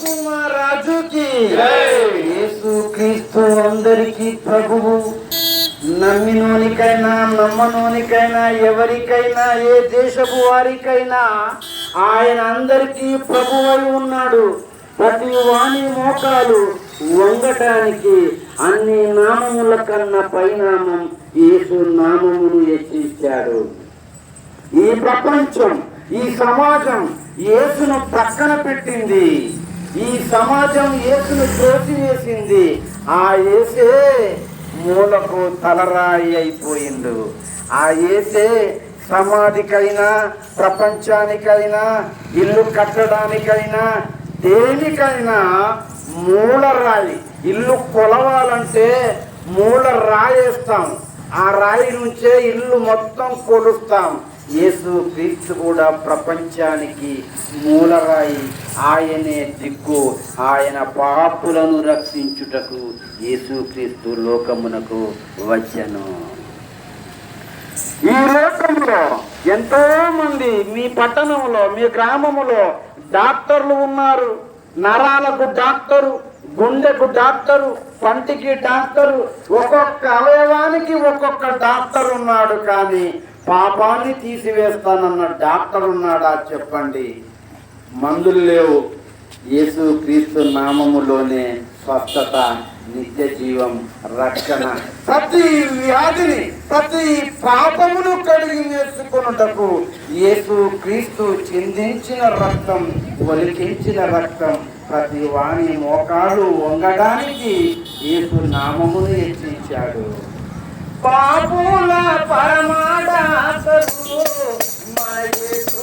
కుమారాజుకి అందరికీ ప్రభువు. నమ్మినోనికైనా నమ్మనోనికైనా ఎవరికైనా ఏ దేశపు వారికైనా ఆయన అందరికీ ప్రభువై ఉన్నాడు. ప్రతి వాణి మోకాలు వంగటానికి అన్ని నామముల కన్నా పైనామం యేసు నామమును హెచ్చించాడు. ఈ ప్రపంచం ఈ సమాజం యేసును ప్రక్కన పెట్టింది. ఈ సమాజం యేసును వేసింది ఆ యేసే మూలకు తలరాయి అయిపోయిండు. ఆ యేసే సమాధికైనా ప్రపంచానికైనా ఇల్లు కట్టడానికైనా దేనికైనా మూలరాయి. ఇల్లు కొలవాలంటే మూల రాయేస్తాం ఆ రాయి నుంచే ఇల్లు మొత్తం కొలుస్తాం. యేసు క్రీస్తు కూడా ప్రపంచానికి మూలరాయి. ఆయనే దిక్కు. ఆయన పాపులను రక్షించుటకు యేసు క్రీస్తు లోకమునకు వచ్చను. ఈ లోకంలో ఎంతో మంది మీ పట్టణంలో మీ గ్రామములో డాక్టర్లు ఉన్నారు. నరాలకు డాక్టరు గుండెకు డాక్టరు పంటికి డాక్టరు ఒక్కొక్క అవయవానికి ఒక్కొక్క డాక్టర్ ఉన్నాడు కానీ పాపాన్ని తీసివేస్తానన్న డాక్టర్ ఉన్నాడా చెప్పండి. మందులు లేవు. యేసు క్రీస్తు నామములోనే స్వస్థత. నిత్య జీవం రక్షణ. ప్రతి వ్యాధిని ప్రతి పాపమును కడిగి నేర్చుకున్నటకు యేసు క్రీస్తు చిందించిన రక్తం ఒలికించిన రక్తం ప్రతి వాణి మోకాలు వంగడానికి యేసు నామమును హెచ్చించాడు. పాపుల పరమాడాసరు మన యేసు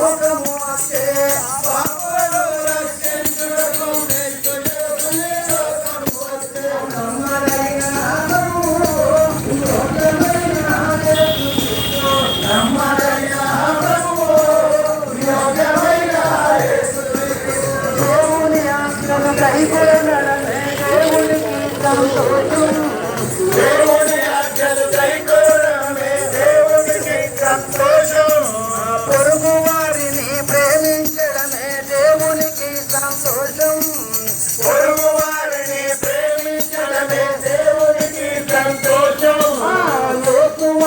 యేసు ఈ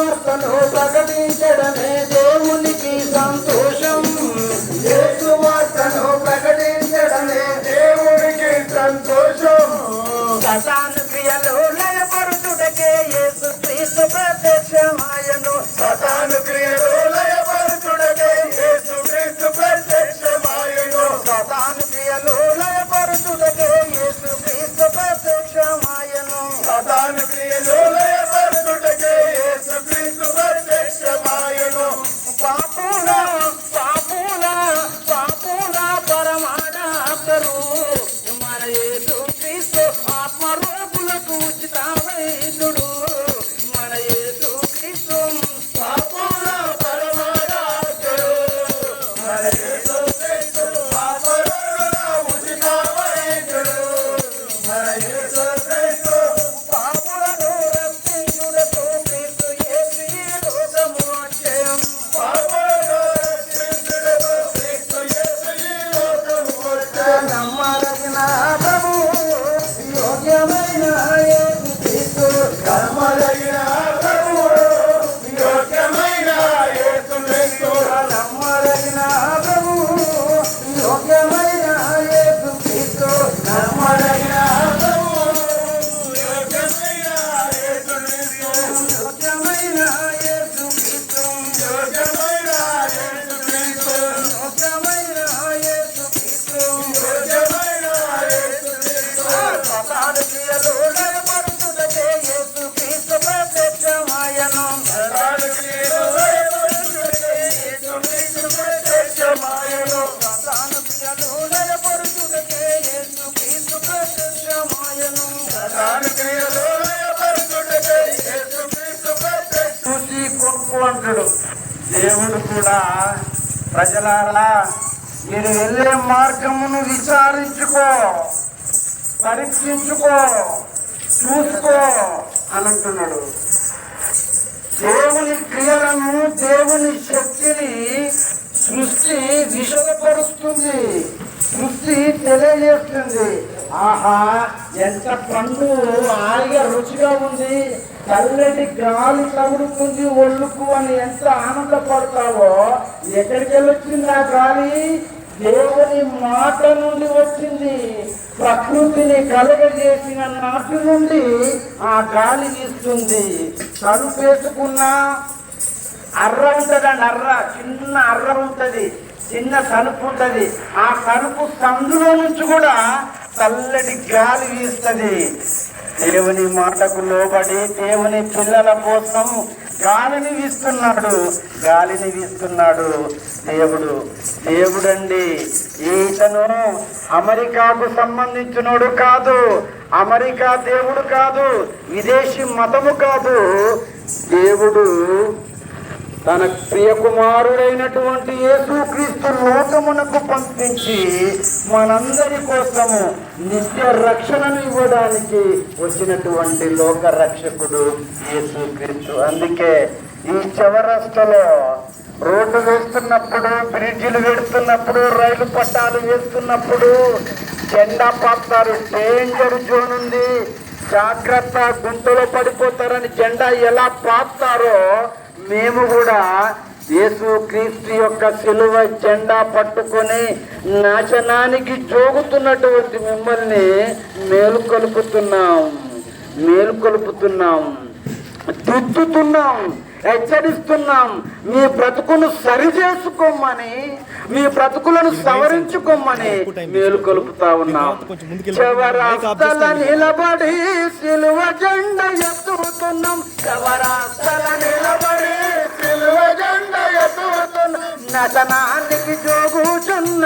లోకువార్తను ప్రకటించడమే అంటాడు దేవుడు కూడా ప్రజలారా మీరు వెళ్ళే మార్గమును విచారించుకో పరీక్షించుకో చూసుకో అని అంటున్నాడు దేవుని క్రియలను దేవుని శక్తిని సృష్టి విషదపరుస్తుంది సృష్టి తెలియజేస్తుంది. ఆహా ఎంత పండు హాయిగా రుచిగా ఉంది. చల్లటి గాలి తగులుతుంది ఒళ్ళుకు అని ఎంత ఆనందపడతావో? ఎక్కడికి వెళ్ళొచ్చింది ఆ గాలి? దేవుని మాట నుండి వచ్చింది. ప్రకృతిని కలగజేసిన నాటి నుండి ఆ గాలి ఇస్తుంది తలుపేసుకున్న అర్ర ఉంటుందండి అర్ర. చిన్న అర్ర ఉంటుంది చిన్న తలుపు ఉంటుంది. ఆ తలుపు సందులో నుంచి కూడా చల్లటి గాలి వీస్తుంది. దేవుని మాటకు లోబడి దేవుని పిల్లల కోసం గాలిని వీస్తున్నాడు. గాలిని వీస్తున్నాడు దేవుడు. దేవుడండి ఈతను అమెరికాకు సంబంధించినోడు కాదు అమెరికా దేవుడు కాదు విదేశీ మతము కాదు. దేవుడు తన ప్రియ కుమారుడైనటువంటి యేసుక్రీస్తు లోకమునకు పంపించి మనందరి కోసము నిత్య రక్షణను ఇవ్వడానికి వచ్చినటువంటి లోక రక్షకుడు యేసుక్రీస్తు. అందుకే ఈ చవరస్తలో రోడ్డు వేస్తున్నప్పుడు బ్రిడ్జిలు పెడుతున్నప్పుడు రైలు పట్టాలు వేస్తున్నప్పుడు జెండా పాతారు డేంజర్ జోన్ ఉంది. జాగ్రత్త గుంటలో పడిపోతారని జెండా ఎలా పాతారో మేము కూడా యేసు క్రీస్తు యొక్క సిలువ జెండా పట్టుకొని నాశనానికి జోగుతున్నటువంటి మిమ్మల్ని మేలుకొలుపుతున్నాం. మేలుకొలుపుతున్నాం. దిద్దుతున్నాం హెచ్చరిస్తున్నాం. మీ బ్రతుకును సరి చేసుకోమని మీ బ్రతుకులను సవరించుకోమని మేలుకొలుపుతా ఉన్నాం. చివరాస్తల నిలబడి సిలువ జెండ ఎత్తుతున్నాం చివరాస్తల నిలబడి సిలువ జెండ ఎత్తుతున్నాం నటనానికి జోగుచున్న